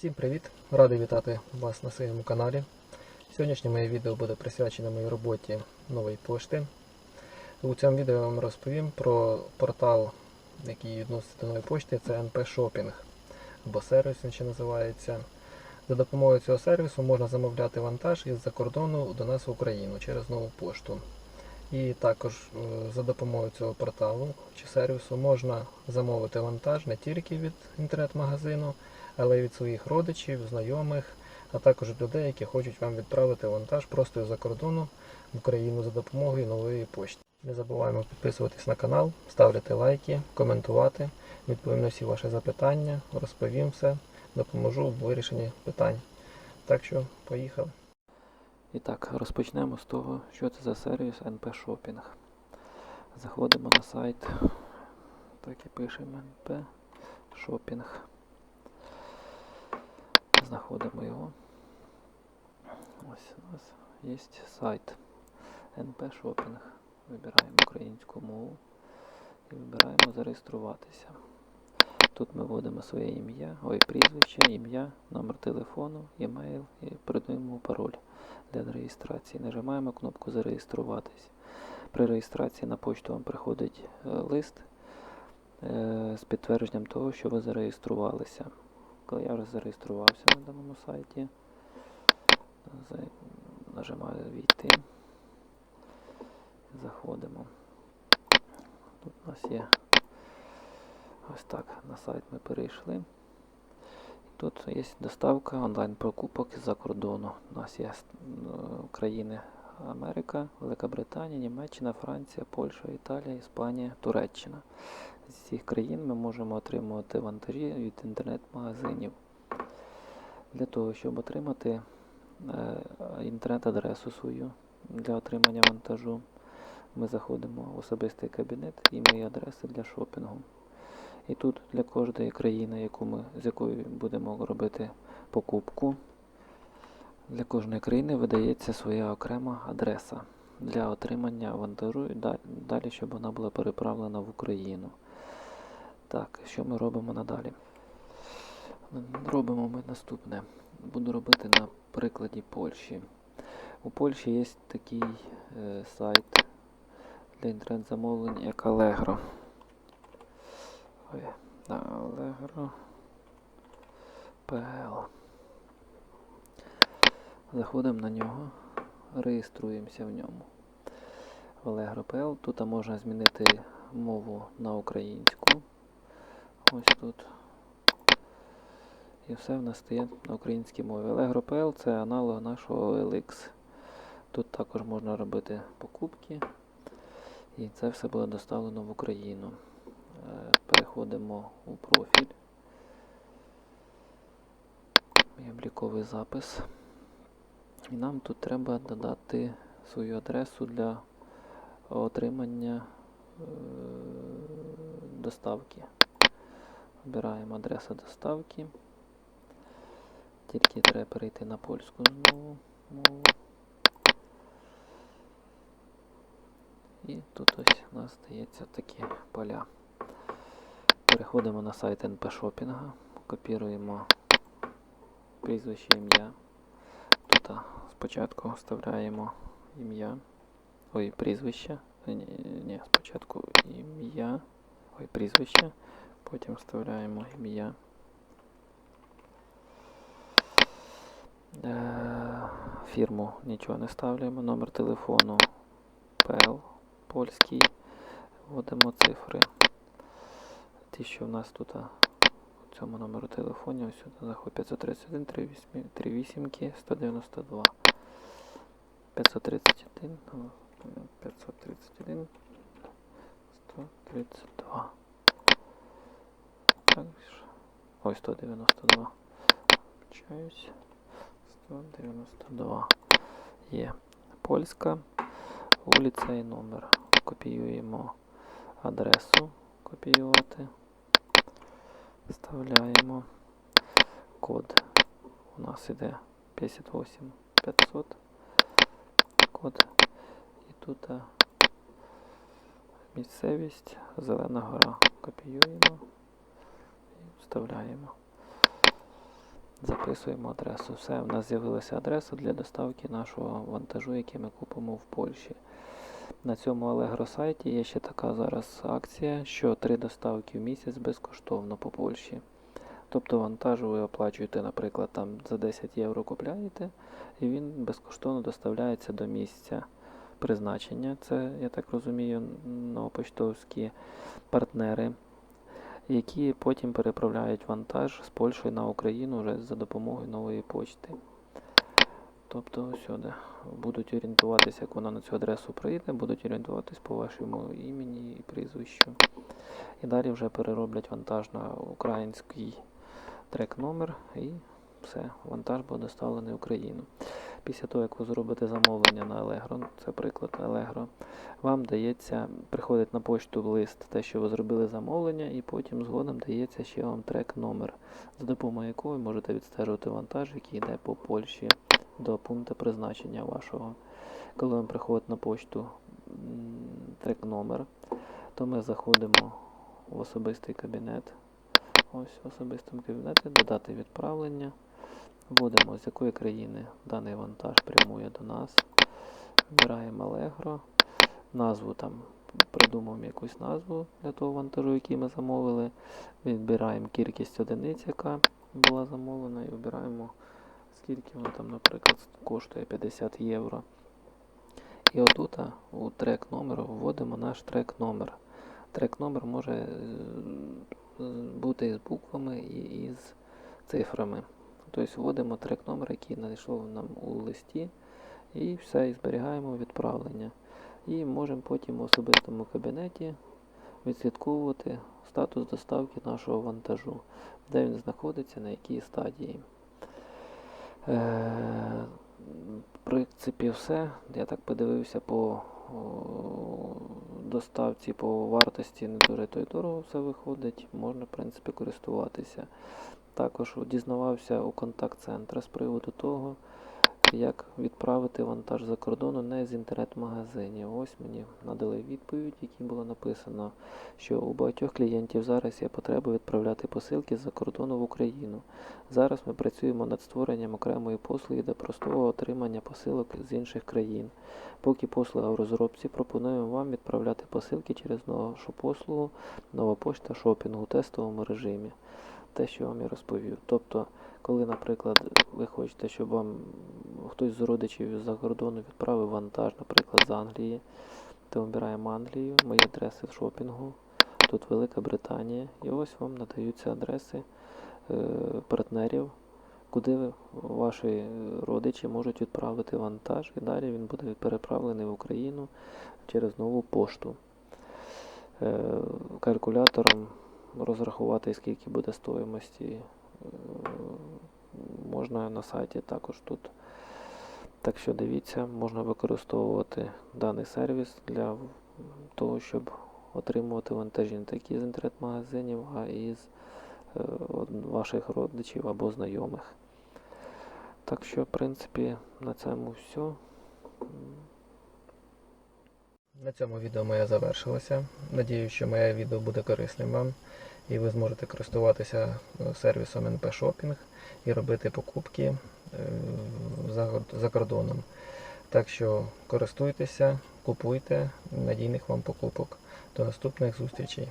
Всім привіт! Радий вітати вас на своєму каналі. Сьогоднішнє моє відео буде присвячене моїй роботі нової пошти. У цьому відео я вам розповім про портал, який відноситься до нової пошти, це NP Shopping або сервіс він ще називається. За допомогою цього сервісу можна замовляти вантаж із-за кордону до нас в Україну через нову пошту. І також е, за допомогою цього порталу чи сервісу можна замовити вантаж не тільки від інтернет-магазину, але й від своїх родичів, знайомих, а також від людей, які хочуть вам відправити вантаж просто з-за кордону в Україну за допомогою нової пошти. Не забуваємо підписуватись на канал, ставити лайки, коментувати, відповім на всі ваші запитання, розповім все, допоможу в вирішенні питань. Так що, поїхали. І так, розпочнемо з того, що це за сервіс NP Shopping. Заходимо на сайт, так і пишемо NP Shopping. Знаходимо його. Ось у нас є сайт NP Shopping. Вибираємо українську мову і вибираємо зареєструватися. Тут ми вводимо своє ім'я, ой, прізвище, ім'я, номер телефону, емейл і передаємо пароль для реєстрації. Нажимаємо кнопку Зареєструватись. При реєстрації на почту вам приходить е, лист е, з підтвердженням того, що ви зареєструвалися. Коли я вже зареєструвався на даному сайті, нажимаю Війти. Заходимо. Тут у нас є ось так. На сайт ми перейшли. Тут є доставка онлайн-покупок з-за кордону. У нас є е, країни Америка, Велика Британія, Німеччина, Франція, Польща, Італія, Іспанія, Туреччина. З цих країн ми можемо отримувати вантажі від інтернет-магазинів. Для того, щоб отримати е, інтернет-адресу свою для отримання вантажу, ми заходимо в особистий кабінет і мої адреси для шопінгу. І тут для кожної країни, яку ми, з якою будемо робити покупку, для кожної країни видається своя окрема адреса для отримання вантажу і далі, щоб вона була переправлена в Україну. Так, що ми робимо надалі? Робимо ми наступне. Буду робити на прикладі Польщі. У Польщі є такий е, сайт для інтернет-замовлень, як Allegro. Ой, да, Allegro PL. Заходимо на нього, реєструємося в ньому. В Allegro PL. Тут можна змінити мову на українську. Ось тут. І все в нас стає на українській мові. Allegro PL це аналог нашого OLX. Тут також можна робити покупки. І це все буде доставлено в Україну. Е, Переходимо у профіль. Мій обліковий запис. І нам тут треба додати свою адресу для отримання е, доставки. Вибираємо адресу доставки. Тільки треба перейти на польську знову мову. І тут ось у нас здається такі поля. Переходимо на сайт NP Shopping, копіруємо прізвище ім'я. Тут спочатку вставляємо ім'я, ой, прізвище. Ні, ні, спочатку ім'я, ой, прізвище, потім вставляємо ім'я. Е, Фірму нічого не ставляємо, номер телефону PL польський. Вводимо цифри. Ті, що в нас тут у цьому номеру телефоні, ось сюди заходить 531 38 38 192. 531 531 132. Так, ой, 192. Вибачаюсь. 192. Є польська вулиця і номер. Копіюємо адресу, копіювати. Вставляємо код. У нас іде 58 500 код. І тут місцевість, Зелена гора. Копіюємо і вставляємо. записуємо адресу. Все, в нас з'явилася адреса для доставки нашого вантажу, який ми купимо в Польщі. На цьому Allegro сайті є ще така зараз акція, що три доставки в місяць безкоштовно по Польщі. Тобто вантаж ви оплачуєте, наприклад, там за 10 євро купляєте, і він безкоштовно доставляється до місця призначення. Це, я так розумію, новопоштовські партнери, які потім переправляють вантаж з Польщі на Україну вже за допомогою нової почти. Тобто сюди будуть орієнтуватися, як вона на цю адресу прийде, будуть орієнтуватись по вашому імені і прізвищу. І далі вже перероблять вантаж на український трек номер і все, вантаж буде доставлений в Україну. Після того, як ви зробите замовлення на Allegro, це приклад Allegro, вам дається, приходить на почту лист, те, що ви зробили замовлення, і потім згодом дається ще вам трек номер, за допомогою якого ви можете відстежувати вантаж, який йде по Польщі до пункту призначення вашого. Коли вам приходить на почту трек номер, то ми заходимо в особистий кабінет. Ось в особистому кабінеті додати відправлення. Вводимо, з якої країни даний вантаж прямує до нас. Вибираємо Allegro. Назву там придумаємо якусь назву для того вантажу, який ми замовили. Відбираємо кількість одиниць, яка була замовлена, і вибираємо, скільки він там, наприклад, коштує 50 євро. І отут у трек номеру вводимо наш трек номер. Трек номер може бути із буквами і із цифрами. Тобто вводимо трек номер, який знайшов нам у листі, і все, і зберігаємо відправлення. І можемо потім в особистому кабінеті відслідковувати статус доставки нашого вантажу, де він знаходиться, на якій стадії. Е, в принципі, все. Я так подивився по доставці, по вартості не дуже то й дорого все виходить. Можна, в принципі, користуватися. Також дізнавався у контакт-центра з приводу того, як відправити вантаж за кордону не з інтернет-магазинів. Ось мені надали відповідь, якій було написано, що у багатьох клієнтів зараз є потреба відправляти посилки з-за кордону в Україну. Зараз ми працюємо над створенням окремої послуги для простого отримання посилок з інших країн. Поки послуга в розробці, пропонуємо вам відправляти посилки через нашу послугу нова пошта шопінгу у тестовому режимі. Те, що вам і розповів. Тобто, коли, наприклад, ви хочете, щоб вам хтось з родичів з-за кордону відправив вантаж, наприклад, з Англії, то вибираємо Англію, мої адреси в шопінгу, тут Велика Британія, і ось вам надаються адреси е, партнерів, куди ваші родичі можуть відправити вантаж, і далі він буде переправлений в Україну через нову пошту. Е, калькулятором розрахувати, скільки буде стоїмості, можна на сайті також тут. Так що дивіться, можна використовувати даний сервіс для того, щоб отримувати вантажі не тільки з інтернет-магазинів, а і з е, ваших родичів або знайомих. Так що, в принципі, на цьому все. На цьому відео моє завершилося. Надію, що моє відео буде корисним вам і ви зможете користуватися е, сервісом NP Shopping і робити покупки е, за, кордоном. Так що користуйтеся, купуйте надійних вам покупок. До наступних зустрічей.